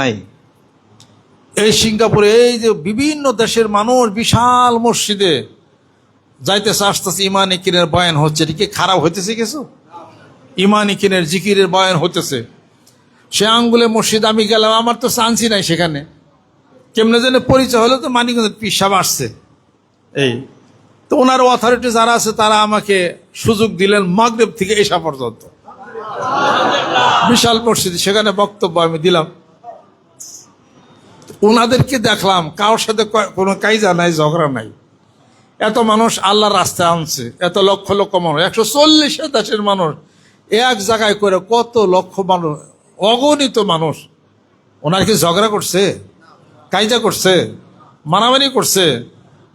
নাই। এই সিঙ্গাপুরে এই যে বিভিন্ন দেশের মানুষ বিশাল মসজিদে যাইতেছে, আসতেছে, ইমান ইকিনের বয়ান হচ্ছে। এটা কি খারাপ হইতেছে কিছু? ইমান ইকিনের জিকিরের বয়ান হতেছে সে আঙ্গুলে মসজিদ, আমি গেলাম, আমার তো চান্সই নাই সেখানে। কেমনে যেন পরিচয় হলো তো মানিকগঞ্জের পিসাব আসছে। এই, তো ওনার অথরিটি যারা আছে, তারা আমাকে সুযোগ দিলেন মাগরেব থেকে এসা পর্যন্ত। বিশাল মসজিদ, সেখানে বক্তব্য আমি দিলাম। ওনাদেরকে দেখলাম, কারোর সাথে কোনো কাইজা নাই, ঝগড়া নাই। এত মানুষ আল্লাহর রাস্তায় আনছে, এত লক্ষ লক্ষ মানুষ, একশো চল্লিশ দেশের মানুষ এক জায়গায় করে কত লক্ষ মানুষ, অগণিত মানুষ। ওনার কি ঝগড়া করছে? কাইজা করছে? মারামারি করছে?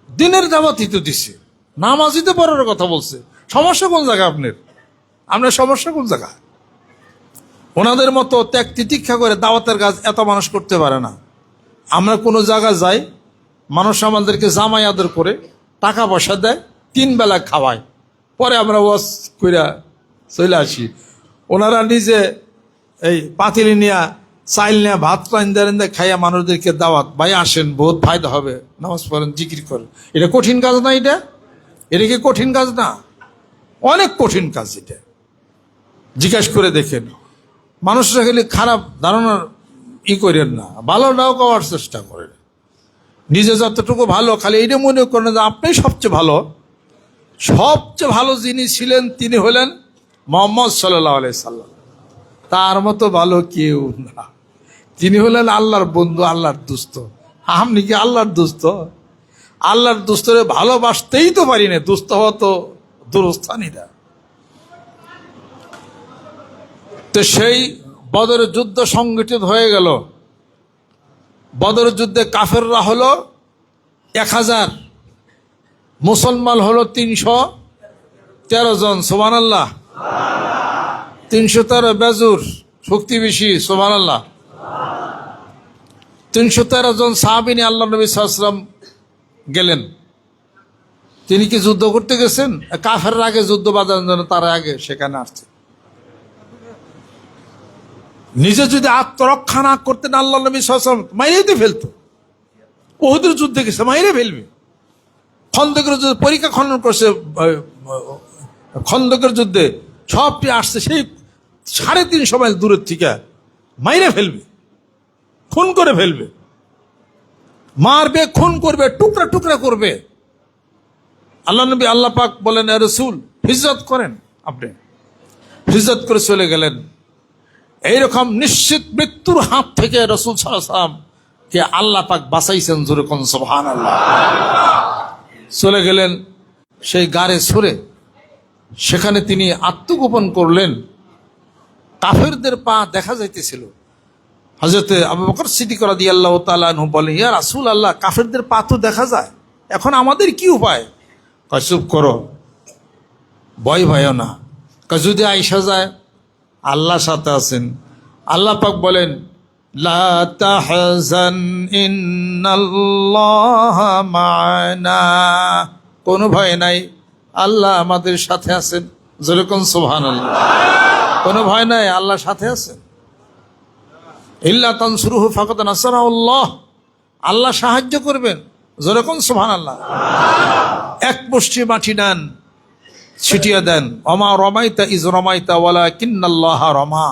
দিনের দাবাতই তো দিছে। নামাজই তো পরের কথা বলছে। সমস্যা কোন জায়গা আপনার? আপনার সমস্যা কোন জায়গা? ওনাদের মতো ত্যাগ তিতিক্ষা করে দাওয়াতের কাজ এত মানুষ করতে পারে না। আমরা কোনো জায়গা যাই, মানুষ আমাদেরকে জামাই আদর করে, টাকা পয়সা দেয়, তিন বেলা খাওয়ায়। পরে আমরা ওয়াশ কইরা চলে আসি। ওনারা নিজে এই পাতিলি নিয়া, চাইল নিয়ে, ভাত রান্দা রান্দা খাইয়া মানুষদেরকে দাওয়াত, ভাই আসেন, বহুত ফায়দা হবে, নামাজ পড়েন, জিকির করেন। এটা কঠিন কাজ না এটা? এটা কি কঠিন কাজ না? অনেক কঠিন কাজ এটা। জিজ্ঞাস করে দেখেন। মানুষরা খালি খারাপ ধারণার ই করেন না, ভালো নাও পাওয়ার চেষ্টা করেন। নিজে যতটুকু ভালো, খালি এইটা মনে করেন যে আপনি সবচেয়ে ভালো। সবচেয়ে ভালো যিনি ছিলেন, তিনি হলেন মোহাম্মদ সাল্লাহ সাল্লাম। তার মতো ভালো কেউ না। তিনি হলেন আল্লাহর বন্ধু, আল্লাহর দুস্থ আপনি কি আল্লাহর দুস্থ আল্লাহর দুস্থরে ভালোবাসতেই তো পারি না দুস্থ হওয়া তো দুরস্থানীরা তো সেই বদরের যুদ্ধ সংগঠিত হয়ে গেল। বদরের যুদ্ধে কাফেররা হলো এক হাজার, মুসলমান হলো তিনশো তেরো জন সোমান আল্লাহ তিনশো তেরো বেজুর শক্তি বেশি সোমান আল্লাহ তিনশো তেরো জন সাহাবিনী আল্লাহ নবী সাহসালাম গেলেন। তিনি কি যুদ্ধ করতে গেছেন? কাফের আগে যুদ্ধ বাঁধানোর জন্য তারা আগে সেখানে আসছে। নিজে যদি আত্মরক্ষা না করতেন আল্লাহ নবী সাহসালাম মাইরেই তো ফেলতো। ওহুদের যুদ্ধে গেছে মাইরে ফেলবে। খন্দকের যুদ্ধে, পরীক্ষা খনন করছে খন্দকের যুদ্ধে সবটি আসছে সেই সাড়ে তিনশো মাইল দূরের থেকে মাইরে ফেলবে, খুন করে ফেলবে। মারবে, খুন করবে, টুকরা টুকরা করবে। আল্লাহ নবী, আল্লাহ পাক বলেন, "এ রসুল, হিজরত করেন আপনি। হিজরত করে চলে গেলেন। এইরকম নিশ্চিত মৃত্যুর হাত থেকে রসুল কে আল্লাহ পাক বাঁচাইছেন জোরে কোন সোহান আল্লাহ চলে গেলেন সেই গাড়ে সরে। সেখানে তিনি আত্মগোপন করলেন। কাফেরদের পা দেখা যাইতেছিল। হজরতে আবু বকর সিদ্দিক রাদি আল্লাহ তালু বলে ইয়া রাসুল আল্লাহ কাফেরদের পা তো দেখা যায়। এখন আমাদের কি উপায়? কয়, চুপ করো। ভয় ভয় না। কয়, যদি আইসা যায় আল্লাহ সাথে আছেন। আল্লাহ পাক বলেন কোনো ভয় নাই, আল্লাহ আমাদের সাথে আছেন। যেরকম সুবহানাল্লাহ। কোনো ভয় নাই আল্লাহ সাথে আছেন। ইল্লা তানসুরুহু ফাকাদ নাসারাহুল্লাহ আল্লাহ সাহায্য করবেন। যেরকম সোহান আল্লাহ এক মুষ্টি মাটি নেন। ছিটিয়ে দেন। অমা রমাইতা ইজ রমাইতা ওয়ালা কিন্নাল্লাহ রমা।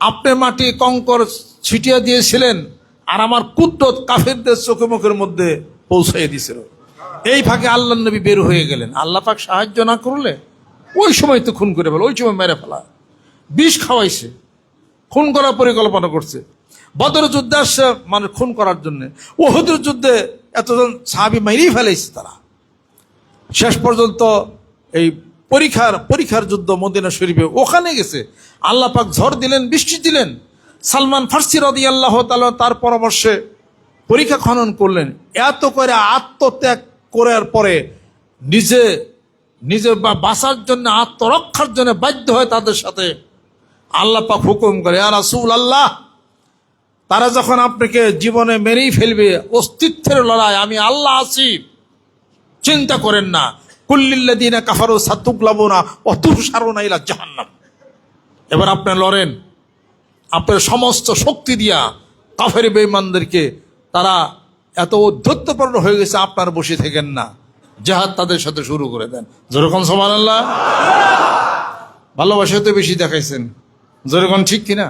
আপনি মাটি কঙ্কর ছিটিয়ে দিয়েছিলেন আর আমার কুদ্দত কাফেরদের চোখে মুখের মধ্যে পৌঁছাই দিয়েছিল এই ফাঁকে আল্লাহ নবী বের হয়ে গেলেন। আল্লাহ পাক সাহায্য না করলে ওই সময় তো খুন করে ফেলা, ওই সময় মেরে ফেলা। বিষ খাওয়াইছে, খুন করার পরিকল্পনা করছে। বদর যুদ্ধে আসছে মানে খুন করার জন্য। ওহুদের যুদ্ধে এতজন সাহাবি মেরেই ফেলেছে তারা। শেষ পর্যন্ত এই পরীক্ষার পরীক্ষার যুদ্ধ মদিনা শরীফে। ওখানে গেছে। আল্লাহ পাক ঝড় দিলেন, বৃষ্টি দিলেন। সালমান ফার্সি রদি আল্লাহ তাআলা তার পরামর্শে পরীক্ষা খনন করলেন। এত করে আত্মত্যাগ করার পরে নিজে নিজে বা বাঁচার জন্য, আত্মরক্ষার জন্য বাধ্য হয় তাদের সাথে। আল্লাহ পাক হুকুম করে আর রাসূল আল্লাহ তারা যখন আপনাকে জীবনে মেরেই ফেলবে, অস্তিত্বের লড়াই, আমি আল্লাহ আছি। চিন্তা করেন না। কুল্লিল্লাদিনা কাফারু সাতুকলাবুনা অতুসারুনা ইলা জাহান্নাম। এবার আপনি লড়েন। আপনার সমস্ত শক্তি দিয়া কাফের বেঈমানদেরকে তারা এত উদ্ধত্তপূর্ণ হয়ে গেছে, আপনার বসে থাকেন না। জাহাদ তাদের সাথে শুরু করে দেন। যেরকম সমান আল্লাহ ভালোবাসা তো বেশি দেখাইছেন। যেরকম ঠিক কিনা?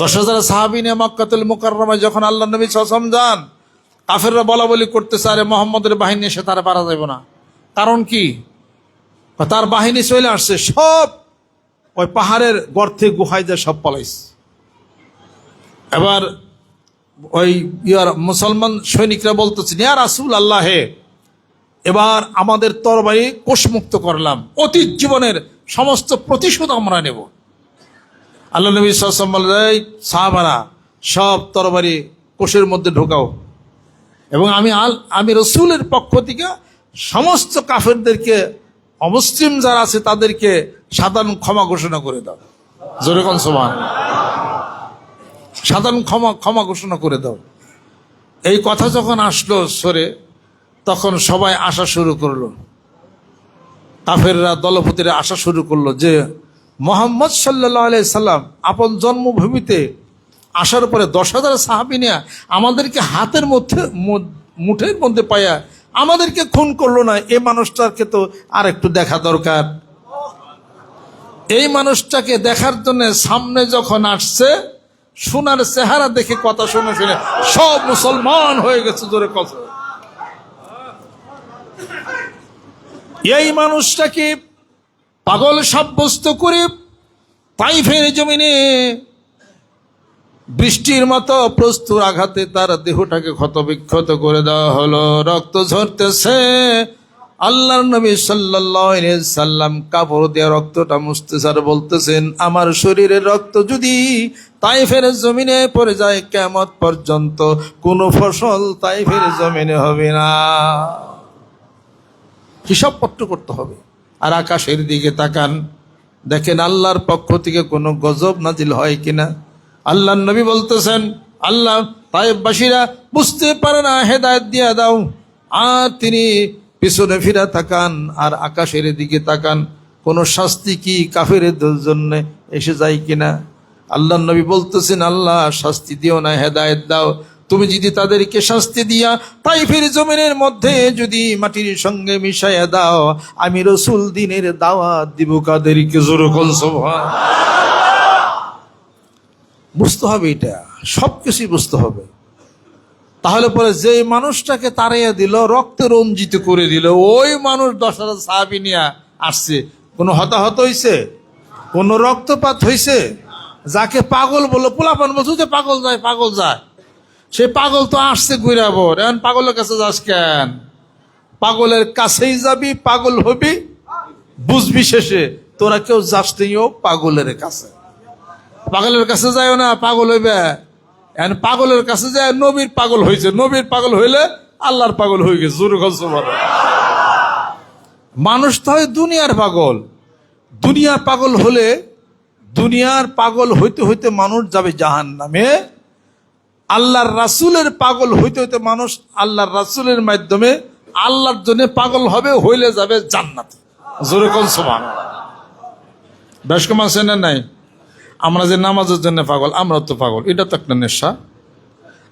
দশ হাজার সাহাবিনে মক্কাতুল মুকাররমায় যখন আল্লাহ নবী সসম যান, কাফেররা বলা বলি করতেছে, আরে মোহাম্মদের বাহিনী এসে তারা পারা যাবে না। কারণ কি? তার বাহিনী চলে আসছে, সব ওই পাহাড়ের গর্তে গুহায় যায় সব পলাইছে। এবার ওই ইয়ার মুসলমান সৈনিকরা বলতেছেন ইয়া রাসুল আল্লাহে এবার আমাদের তরবারি কোষমুক্ত করলাম, অতীত জীবনের সমস্ত প্রতিশোধ আমরা নেব। আল্লাহ নবী সাল্লাম সাহাবারা, সব তরবারি কোষের মধ্যে ঢোকাও এবং আমি আল, আমি রসুলের পক্ষ থেকে সমস্ত কাফেরদেরকে, অমুসলিম যারা আছে তাদেরকে সাধারণ ক্ষমা ঘোষণা করে দাও। জোরেকন সমান সাধারণ ক্ষমা ক্ষমা ঘোষণা করে দাও। এই কথা যখন আসলো সরে, তখন সবাই আসা শুরু করল। কাফেররা, দলপতিরা আসা শুরু করল যে, মোহাম্মদ সাল্লাহ আলাই সাল্লাম আপন জন্মভূমিতে আসার পরে দশ হাজার সাহাবিনিয়া আমাদেরকে হাতের মধ্যে মুঠের মধ্যে পায়া আমাদেরকে খুন করল না, এই মানুষটাকে তো আর একটু দেখা দরকার। এই মানুষটাকে দেখার জন্য সামনে যখন আসছে, সোনার চেহারা দেখে কথা শুনে শুনে সব মুসলমান হয়ে গেছে জোরে কথা। এই মানুষটাকে পাগল সাব্যস্ত করে পাইফের জমিনে বৃষ্টির মতো প্রস্তুর আঘাতে তার দেহটাকে ক্ষতবিক্ষত করে দেওয়া হলো। রক্ত ঝরতেছে। আল্লাহর নবী সাল্লাম কাপড় দিয়ে রক্তটা মুছতেছে আর বলতেছেন, আমার শরীরের রক্ত যদি তাইফের জমিনে পড়ে যায় কেমত পর্যন্ত কোনো ফসল তাইফের জমিনে হবে না। হিসাবপত্র করতে হবে। আর আকাশের দিকে তাকান। দেখেন আল্লাহর পক্ষ থেকে কোনো গজব নাজিল হয় কিনা। আল্লাহ নবী বলতেছেন, আল্লাহ তাইবাসীরা বুঝতে পারে না, হেদায়ত দিয়া দাও। আর তিনি পিছনে ফিরা তাকান আর আকাশের দিকে তাকান। কোনো শাস্তি কি কাফের জন্য এসে যায় কিনা? আল্লাহ নবী বলতেছেন, আল্লাহ শাস্তি দিও না, হেদায়ত দাও। তুমি যদি তাদেরকে শাস্তি দিয়া তাইফের জমিনের মধ্যে যদি মাটির সঙ্গে মিশাইয়া দাও, আমি রসুল দিনের দাওয়াত দিব কাদেরকে? জোরকন সভা বুঝতে হবে এটা সব কিছুই বুঝতে হবে। তাহলে পরে যে মানুষটাকে তাড়াইয়া দিল, রক্তে রঞ্জিত করে দিল, ওই মানুষ দশ হাজার সাহাবি নিয়ে আসছে। কোনো হতাহত হইছে? কোনো রক্তপাত হইছে? যাকে পাগল বলল, পোলাপান বলছো যে পাগল যায় পাগল যায়। সে পাগল তো আসছে ঘুরাবো এখন পাগলের কাছে যাস কেন? পাগলের কাছেই যাবি, পাগল হবি, বুঝবি শেষে। তোরা কেউ যাস পাগলের কাছে। পাগলের কাছে যাইও না, পাগল হইবে। এখন পাগলের কাছে যায়, নবীর পাগল হয়েছে নবীর পাগল হইলে আল্লাহর পাগল হয়ে গেছে, জোর মানুষ তো হয় দুনিয়ার পাগল। দুনিয়ার পাগল হলে দুনিয়ার পাগল হইতে হইতে মানুষ যাবে জাহান নামে আল্লাহর রাসুলের পাগল হইতে হইতে মানুষ আল্লাহর রাসুলের মাধ্যমে আল্লাহর জন্য পাগল হবে, হইলে যাবে জান্নাতে। জোরে কোন সমান বেশ কম আছে না নাই? আমরা যে নামাজের জন্য পাগল আমরা তো পাগল। এটা তো একটা নেশা।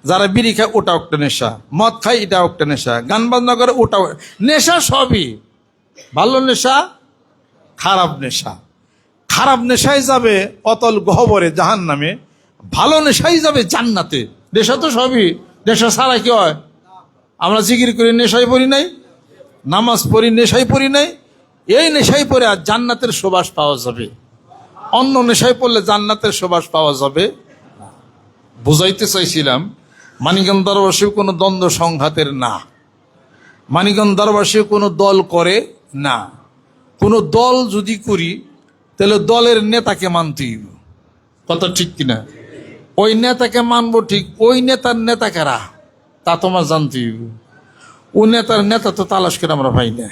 যারা বিড়ি খায়, ওটাও একটা নেশা। মদ খায়, এটাও একটা নেশা। গান বাজনা করে, ওটাও নেশা সবই। ভালো নেশা, খারাপ নেশা। খারাপ নেশায় যাবে অতল গহবরে জাহান নামে ভালো নেশাই যাবে জান্নাতে। নেশা তো সবই। নেশা ছাড়া কি হয়? আমরা জিকির করি নেশাই পড়ি নাই। নামাজ পড়ি নেশাই পড়ি নাই। এই নেশাই পড়ে আর জান্নাতের সুবাস পাওয়া যাবে। অন্য নেশায় পড়লে জান্নাতের সুবাস পাওয়া যাবে? বুঝাইতে চাইছিলাম, মানিকগঞ্জ দরবাসী কোনো দ্বন্দ্ব সংঘাতের না। মানিকগঞ্জ দরবাসী কোনো দল করে না। কোনো দল যদি করি, তাহলে দলের নেতাকে মানতেই হবে। কথা ঠিক কিনা? ওই নেতাকে মানব ঠিক, ওই নেতার নেতা কারা? তা তোমার জানতেই। ও নেতার নেতা তো তালাশ করে আমরা পাই না।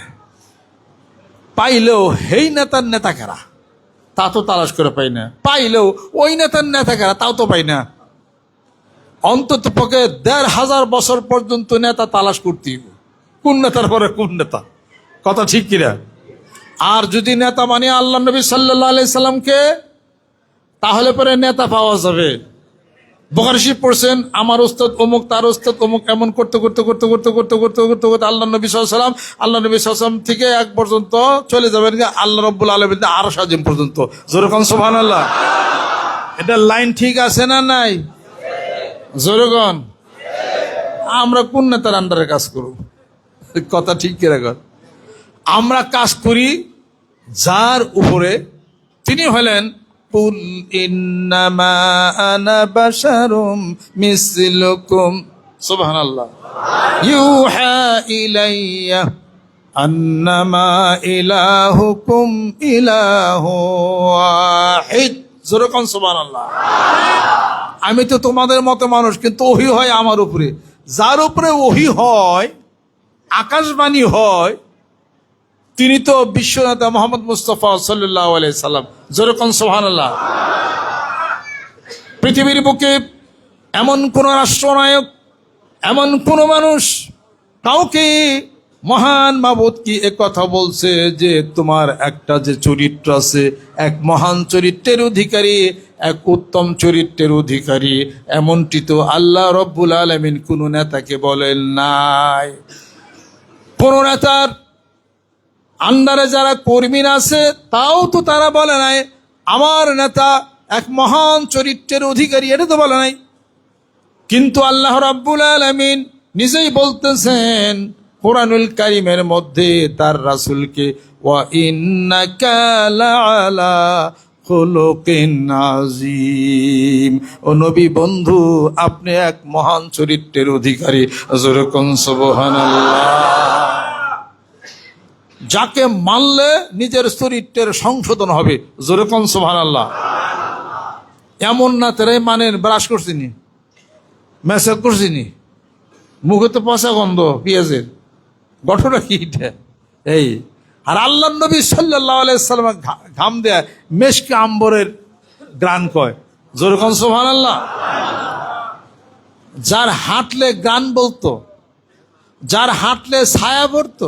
পাইলেও হেই নেতার নেতা কারা? তা তো তালাশ করে পাই না। পাইলেও ওই নেতার নেতা কারা তাও তো পাই না। অন্তত পক্ষে দেড় হাজার বছর পর্যন্ত নেতা তালাশ করতেই হবে। কোন নেতার পরে কোন নেতা? কথা ঠিক কিনা? আর যদি নেতা মানে আল্লাহ নবী সাল্লাহ আলাই সাল্লামকে, তাহলে পরে নেতা পাওয়া যাবে। বখারি শরীফ পড়ছেন, আমার ওস্তাদ অমুক, তার ওস্তাদ অমুক, এমন করতে করতে করতে করতে করতে করতে করতে করতে আল্লাহ নবী সাল্লাম আল্লাহ নবী সাল্লাম থেকে এক পর্যন্ত চলে যাবেন আল্লাহ রব্বুল আলমিন আরও সাজিম পর্যন্ত। যেরকম সোহান আল্লাহ এটা লাইন ঠিক আছে না নাই? জোরগন আমরা কোন নেতার আন্ডারে কাজ করব? কথা ঠিক কীরকম আমরা কাজ করি যার উপরে তিনি হলেন قل إنما أنا بشر مثلكم سبحان الله يوحى إلي أنما إلهكم إله واحد যেরকম সুবান আল্লাহ আমি তো তোমাদের মতো মানুষ কিন্তু ওহি হয় আমার উপরে। যার উপরে ওহি হয় আকাশবাণী হয় তিনি তো বিশ্বনেতা মোহাম্মদ মুস্তফা সাল্লাহ সাল্লাম। যেরকম সোহানাল্লাহ পৃথিবীর বুকে এমন কোন রাষ্ট্রনায়ক, এমন কোন মানুষ, কাউকে মহান মাবুদ কি কথা বলছে যে তোমার একটা যে চরিত্র আছে, এক মহান চরিত্রের অধিকারী, এক উত্তম চরিত্রের অধিকারী, এমনটি তো আল্লাহ রব্বুল আলমিন কোন নেতাকে বলেন নাই। কোন নেতার আন্ডারে যারা কর্মীরা আছে, তাও তো তারা বলে নাই, আমার নেতা এক মহান চরিত্রের অধিকারী, এটা তো বলে নাই। কিন্তু আল্লাহ রাব্বুল আলমিন নিজেই বলতেছেন, কোরআনুল কারিমের মধ্যে তার রাসুলকে, ওয়া ও নবী বন্ধু, আপনি এক মহান চরিত্রের অধিকারী। যেরকম সুবহানাল্লাহ। যাকে মানলে নিজের চরিত্রের সংশোধন হবে। যেরকম সোহান আল্লাহ এমন না তারাই মানের ব্রাশ করছিনি মেসেজ করছিনি মুখে তো পচা গন্ধ, পেঁয়াজের। ঘটনা কি এই, আর আল্লাহ নবী সাল্লাহ আলাইসাল্লাম ঘাম দেয়া মেশকে আম্বরের গ্রান কয়। যেরকম সোহান আল্লাহ যার হাঁটলে গান বলতো, যার হাঁটলে ছায়া পড়তো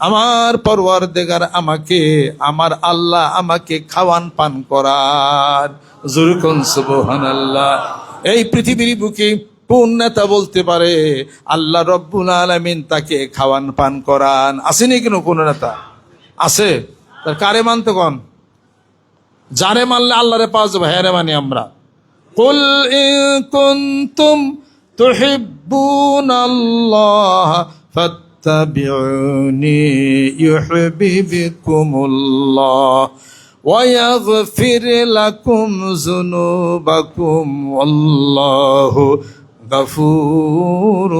আমার পরওয়ার দেগার আমাকে, আমার আল্লাহ আমাকে খাওয়ান পান করার। জুরুকুন সুবহান আল্লাহ এই পৃথিবীর বুকে কোন বলতে পারে, আল্লাহ রব্বুল আলমিন তাকে খাওয়ান পান করান। আসেনি কেন কোন নেতা? আছে। তার কারে মানতে কন? যারে মানলে আল্লাহরে পাওয়া যাবে হ্যাঁ রে মানি আমরা। কুল কুনতুম তুহিব্বুনাল্লাহ فاتبعوني يحببكم الله ويغفر لكم ذنوبكم والله غفور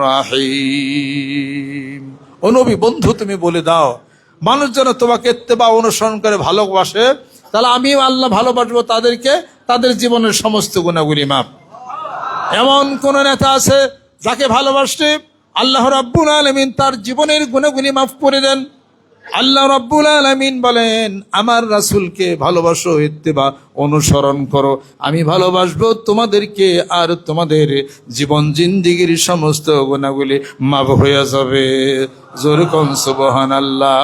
رحيم ও নবী বন্ধু তুমি বলে দাও মানুষ যেন তোমাকে এত্তেবা অনুসরণ করে ভালোবাসে তাহলে আমি আল্লাহ ভালোবাসবো তাদেরকে তাদের জীবনের সমস্ত গুণাগুলি মাপ এমন কোন নেতা আছে যাকে ভালোবাসতে আল্লাহ রাব্বুল আলমিন তার জীবনের গুণগুলি মাফ করে দেন। আল্লাহ রাব্বুল আলমিন বলেন, আমার রাসুলকে ভালোবাসো, ইত্তেবা, অনুসরণ করো। আমি ভালোবাসবো তোমাদেরকে আর তোমাদের জীবন জিন্দিগির সমস্ত গুণাগুলি মাফ হয়ে যাবে। জোরকম সুবহান আল্লাহ